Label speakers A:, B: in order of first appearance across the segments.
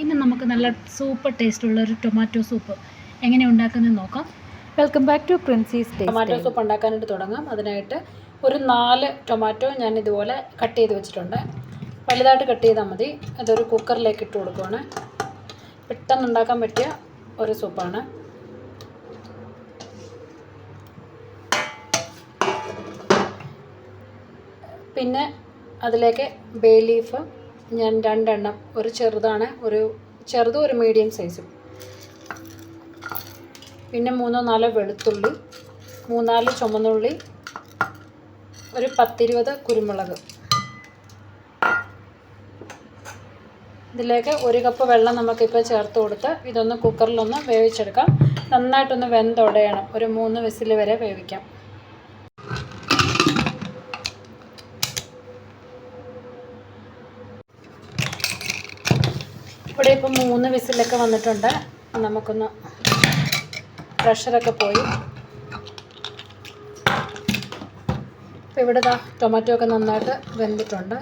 A: ഇന്ന് നമുക്ക് നല്ല സൂപ്പർ ടേസ്റ്റുള്ള ഒരു ടൊമാറ്റോ സൂപ്പ് എങ്ങനെ ഉണ്ടാക്കുന്നത് നോക്കാം.
B: Welcome back to Princy's
A: tomato soup ഉണ്ടാക്കാനായിട്ട് തുടങ്ങാം. അതിനായിട്ട് ഒരു നാല് ടൊമാറ്റോ ഞാൻ ഇതുപോലെ കട്ട് ചെയ്ത് വെച്ചിട്ടുണ്ട്. വലുതായിട്ട് കട്ട് ചെയ്താൽ മതി. അതൊരു കുക്കറിലേക്ക് ഇട്ട് കൊടുക്കുവാണ്. പെട്ടെന്ന് ഉണ്ടാക്കാൻ പറ്റിയ ഒരു സൂപ്പാണ് പിന്നെ അതിലേക്ക് ബേ ലീഫ് ഞാൻ രണ്ടെണ്ണം ഒരു ചെറുതാണ് ഒരു ചെറുതും ഒരു മീഡിയം സൈസും പിന്നെ മൂന്നോ നാലോ വെളുത്തുള്ളി മൂന്നാൽ ചുമന്നുള്ളി ഒരു പത്തിരുപത് കുരുമുളക്. ഇതിലേക്ക് ഒരു കപ്പ് വെള്ളം നമുക്കിപ്പോൾ ചേർത്ത് കൊടുത്ത് ഇതൊന്ന് കുക്കറിലൊന്ന് വേവിച്ചെടുക്കാം. നന്നായിട്ടൊന്ന് വെന്തൊടയണം. ഒരു മൂന്ന് വിസിൽ വരെ വേവിക്കാം. ഇവിടെ ഇപ്പം മൂന്ന് വിസിലൊക്കെ വന്നിട്ടുണ്ട്. നമുക്കൊന്ന് പ്രഷറൊക്കെ പോയി. ഇപ്പം ഇവിടെ ദാ ടൊമാറ്റോ ഒക്കെ നന്നായിട്ട് വെന്തിട്ടുണ്ട്.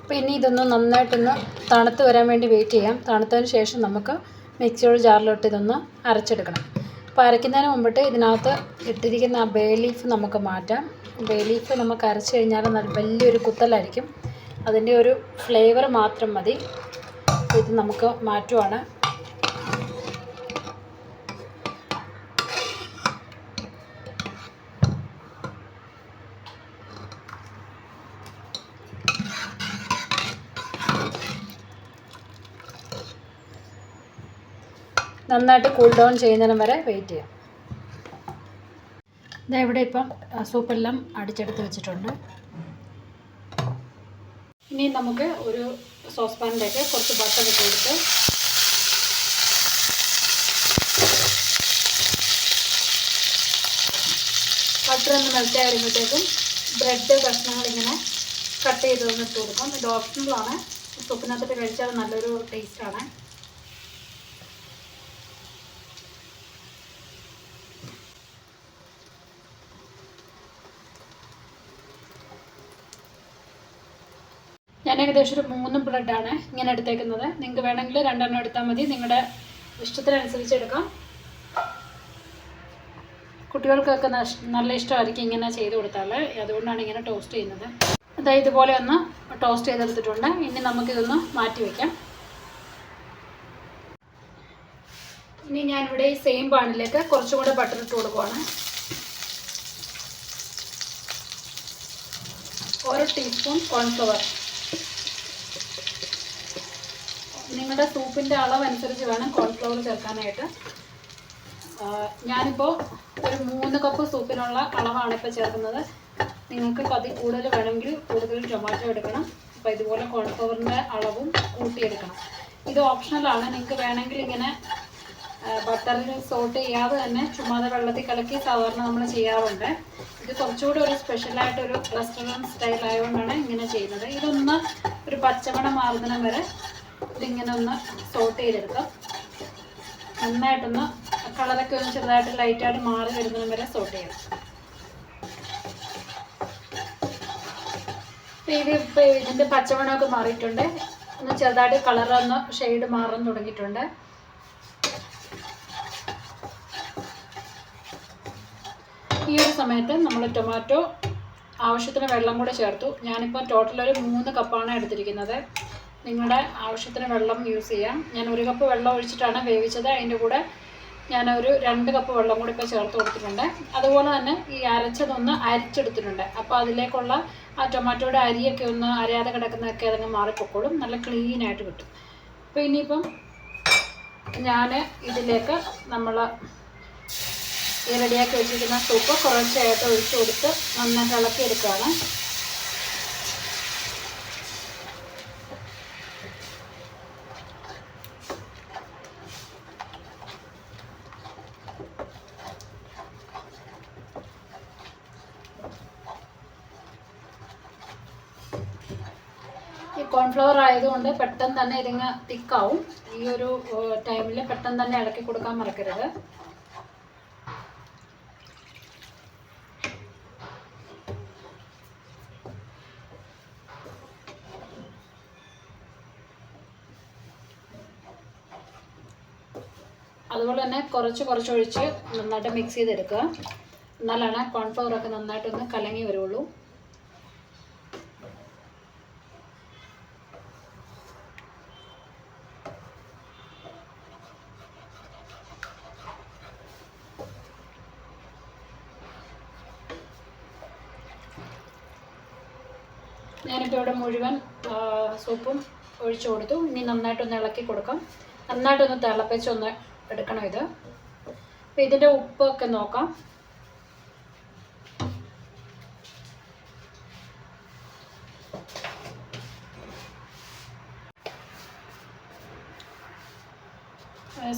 A: അപ്പോൾ ഇനി ഇതൊന്ന് നന്നായിട്ടൊന്ന് തണുത്ത് വരാൻ വേണ്ടി വെയിറ്റ് ചെയ്യാം. തണുത്തതിന് ശേഷം നമുക്ക് മിക്സിയുടെ ജാറിലോട്ട് ഇതൊന്ന് അരച്ചെടുക്കണം. അപ്പോൾ അരയ്ക്കുന്നതിന് മുമ്പിട്ട് ഇതിനകത്ത് ഇട്ടിരിക്കുന്ന ആ ബേ ലീഫ് നമുക്ക് മാറ്റാം. ബേ ലീഫ് നമുക്ക് അരച്ച് കഴിഞ്ഞാൽ നല്ല വലിയൊരു കുത്തലായിരിക്കും. അതിന്റെ ഒരു ഫ്ലേവർ മാത്രം മതി. ഇത് നമുക്ക് മാറ്റുവാണ്. നന്നായിട്ട് കൂൾ ഡൗൺ ചെയ്യുന്നതിനും വരെ വെയിറ്റ് ചെയ്യാം. ഇതാ ഇവിടെ ഇപ്പം സൂപ്പെല്ലാം അടിച്ചെടുത്ത് വെച്ചിട്ടുണ്ട്. ഇനി നമുക്ക് ഒരു സോസ് പാനിലേക്ക് കുറച്ച് ബട്ടർ ഇട്ട് കൊടുത്ത് ബട്ടർ ഒന്ന് മെൽറ്റ് ആയി വരുമ്പോഴത്തേക്കും ബ്രെഡ് കഷ്ണങ്ങൾ ഇങ്ങനെ കട്ട് ചെയ്ത് ഇട്ട് കൊടുക്കും. ഇത് ഓപ്ഷണലാണ് സൂപ്പിനകത്തിട്ട് കഴിച്ചാൽ നല്ലൊരു ടേസ്റ്റാണ് ഞാൻ ഏകദേശം ഒരു മൂന്ന് ബ്രെഡാണ് ഇങ്ങനെ എടുത്തേക്കുന്നത്. നിങ്ങൾക്ക് വേണമെങ്കിൽ രണ്ടെണ്ണം എടുത്താൽ മതി. നിങ്ങളുടെ ഇഷ്ടത്തിനനുസരിച്ച് എടുക്കാം. കുട്ടികൾക്കൊക്കെ നല്ല ഇഷ്ടമായിരിക്കും ഇങ്ങനെ ചെയ്ത് കൊടുത്താൽ അതുകൊണ്ടാണ് ഇങ്ങനെ ടോസ്റ്റ് ചെയ്യുന്നത്. അതായത് ഇതുപോലെ ഒന്ന് ടോസ്റ്റ് ചെയ്തെടുത്തിട്ടുണ്ട്. ഇനി നമുക്കിതൊന്ന് മാറ്റി വയ്ക്കാം ഇനി ഞാനിവിടെ ഈ സെയിം പാനിലേക്ക് കുറച്ചും കൂടെ ബട്ടർ ഇട്ട് കൊടുക്കുവാണ്. ഒരു ടീസ്പൂൺ കോൺഫ്ലവർ നിങ്ങളുടെ സൂപ്പിന്റെ അളവനുസരിച്ച് വേണം കോൺഫ്ലവർ ചേർക്കാനായിട്ട്. ഞാനിപ്പോൾ ഒരു മൂന്ന് കപ്പ് സൂപ്പിനുള്ള അളവാണ് ഇപ്പോൾ ചേർക്കുന്നത്. നിങ്ങൾക്ക് പതി കൂടുതൽ വേണമെങ്കിൽ കൂടുതൽ ടൊമാറ്റോ എടുക്കണം. അപ്പോൾ ഇതുപോലെ കോൺഫ്ലവറിന്റെ അളവും കൂട്ടിയെടുക്കണം. ഇത് ഓപ്ഷണലാണ് നിങ്ങൾക്ക് വേണമെങ്കിൽ ഇങ്ങനെ ബട്ടറിൽ സോട്ട് ചെയ്യാതെ തന്നെ ചുമ്മാതെ വെള്ളത്തിൽ കലക്കി സാധാരണ നമ്മൾ ചെയ്യാറുണ്ട്. ഇത് കുറച്ചുകൂടി ഒരു സ്പെഷ്യലായിട്ടൊരു റെസ്റ്റോറന്റ് സ്റ്റൈൽ ആയതുകൊണ്ടാണ് ഇങ്ങനെ ചെയ്യുന്നത്. ഇതൊന്ന് ഒരു പച്ചമണം മാറുന്നതിനും വരെ ഇതിങ്ങനെ ഒന്ന് സോട്ട് ചെയ്തെടുക്കാം. നന്നായിട്ടൊന്ന് കളറൊക്കെ ഒന്ന് ചെറുതായിട്ട് ലൈറ്റായിട്ട് മാറി വരുന്നതിനും വരെ സോട്ട് ചെയ്യണം. ഇത് ഇപ്പോൾ ഇതിന്റെ പച്ചമണമൊക്കെ മാറിയിട്ടുണ്ട്. ഒന്ന് ചെറുതായിട്ട് കളറൊന്ന് ഷെയ്ഡ് മാറാൻ തുടങ്ങിയിട്ടുണ്ട്. ഈ ഒരു സമയത്ത് നമ്മൾ ടൊമാറ്റോ ആവശ്യത്തിന് വെള്ളം കൂടെ ചേർത്തു. ഞാനിപ്പോൾ ടോട്ടൽ ഒരു മൂന്ന് കപ്പാണ് എടുത്തിരിക്കുന്നത്. നിങ്ങളുടെ ആവശ്യത്തിന് വെള്ളം യൂസ് ചെയ്യാം. ഞാൻ ഒരു കപ്പ് വെള്ളം ഒഴിച്ചിട്ടാണ് വേവിച്ചത്. അതിന്റെ കൂടെ ഞാൻ ഒരു രണ്ട് കപ്പ് വെള്ളം കൂടി ഇപ്പോൾ ചേർത്ത് കൊടുത്തിട്ടുണ്ട്. അതുപോലെ തന്നെ ഈ അരച്ചതൊന്ന് അരിച്ചെടുത്തിട്ടുണ്ട്. അപ്പോൾ അതിലേക്കുള്ള ആ ടൊമാറ്റോയുടെ അരിയൊക്കെ ഒന്ന് അരയാതെ കിടക്കുന്നതൊക്കെ അതങ്ങ് മാറിപ്പോക്കോളും. നല്ല ക്ലീൻ ആയിട്ട് കിട്ടും. അപ്പോൾ ഇനിയിപ്പം ഞാൻ ഇതിലേക്ക് നമ്മൾ ഈ റെഡിയാക്കി വെച്ചിരിക്കുന്ന സൂപ്പ് കുറച്ചായിട്ട് ഒഴിച്ചു കൊടുത്ത് നന്നായിട്ട് ഇളക്കി എടുക്കുകയാണ് കോൺഫ്ലവർ ആയതുകൊണ്ട് പെട്ടെന്ന് തന്നെ ഇതിങ്ങ് തിക്കാവും. ഈ ഒരു ടൈമിൽ പെട്ടെന്ന് തന്നെ ഇളക്കി കൊടുക്കാൻ മറക്കരുത്. അതുപോലെ തന്നെ കുറച്ച് കുറച്ചൊഴിച്ച് നന്നായിട്ട് മിക്സ് ചെയ്തെടുക്കുക. എന്നാലാണ് കോൺഫ്ലവർ ഒക്കെ നന്നായിട്ടൊന്ന് കലങ്ങി വരുള്ളൂ. ഞാനിപ്പോൾ ഇവിടെ മുഴുവൻ സൂപ്പും ഒഴിച്ചു കൊടുത്തു. ഇനി നന്നായിട്ടൊന്ന് ഇളക്കി കൊടുക്കാം. നന്നായിട്ടൊന്ന് തിളപ്പിച്ചൊന്ന് എടുക്കണം ഇത്. അപ്പോൾ ഇതിന്റെ ഉപ്പൊക്കെ നോക്കാം.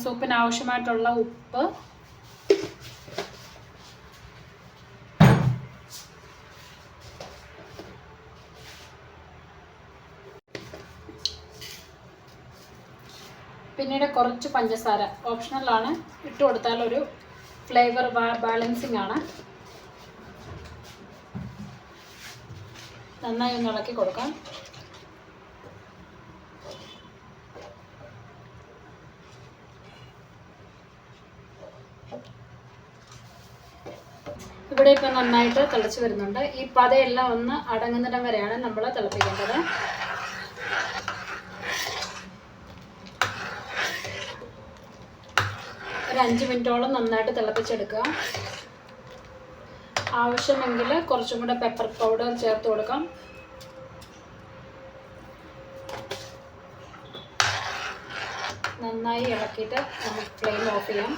A: സൂപ്പിന് ആവശ്യമായിട്ടുള്ള ഉപ്പ് പിന്നീട് കുറച്ച് പഞ്ചസാര ഓപ്ഷണലാണ് ഇട്ട് കൊടുത്താൽ ഒരു ഫ്ലേവർ ബാലൻസിങ് ആണ്. നന്നായി ഒന്ന് ഇളക്കി കൊടുക്കാം. ഇവിടെ ഇപ്പം നന്നായിട്ട് തിളച്ച് വരുന്നുണ്ട്. ഈ പതയെല്ലാം ഒന്ന് അടങ്ങുന്നിടം വരെയാണ് നമ്മൾ തിളപ്പിക്കേണ്ടത്. ഒരു അഞ്ച് മിനിറ്റോളം നന്നായിട്ട് തിളപ്പിച്ചെടുക്കുക. ആവശ്യമെങ്കിൽ കുറച്ചും കൂടെ പെപ്പർ പൗഡർ ചേർത്ത് കൊടുക്കാം. നന്നായി ഇളക്കിയിട്ട് നമുക്ക് ഫ്ലെയിം ഓഫ് ചെയ്യാം.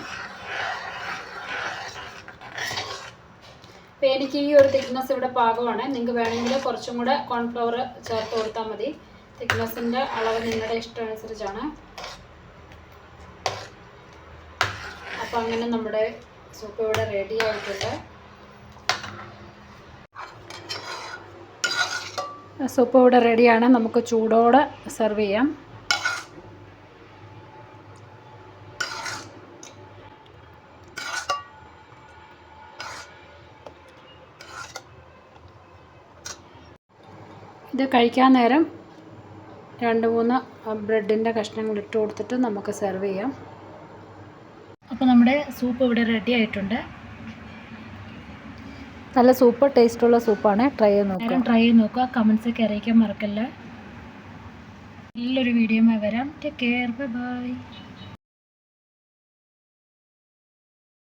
A: അപ്പോൾ എനിക്ക് ഈ ഒരു തിക്നെസ് ഇവിടെ പാകമാണ്. നിങ്ങൾക്ക് വേണമെങ്കിൽ കുറച്ചും കൂടെ കോൺഫ്ലവർ ചേർത്ത് കൊടുത്താൽ മതി. തിക്നെസ്സിന്റെ അളവ് നിങ്ങളുടെ ഇഷ്ടം അപ്പോൾ അങ്ങനെ നമ്മുടെ സൂപ്പ് ഇവിടെ റെഡി ആയിട്ടുണ്ട്. സൂപ്പ് ഇവിടെ റെഡിയാണ് നമുക്ക് ചൂടോടെ സെർവ് ചെയ്യാം. ഇത് കഴിക്കാൻ നേരം രണ്ട് മൂന്ന് ബ്രെഡിന്റെ കഷ്ണങ്ങൾ ഇട്ട് കൊടുത്തിട്ട് നമുക്ക് സെർവ് ചെയ്യാം. അപ്പോൾ നമ്മുടെ സൂപ്പ് ഇവിടെ റെഡി ആയിട്ടുണ്ട്.
B: നല്ല സൂപ്പർ ടേസ്റ്റുള്ള സൂപ്പാണ്. ട്രൈ ചെയ്ത് നോക്കുക
A: ട്രൈ ചെയ്ത് നോക്കുക. കമൻസൊക്കെ അറിയിക്കാൻ മറക്കല്ല. നല്ലൊരു വീഡിയോ വരാം. Take care bye bye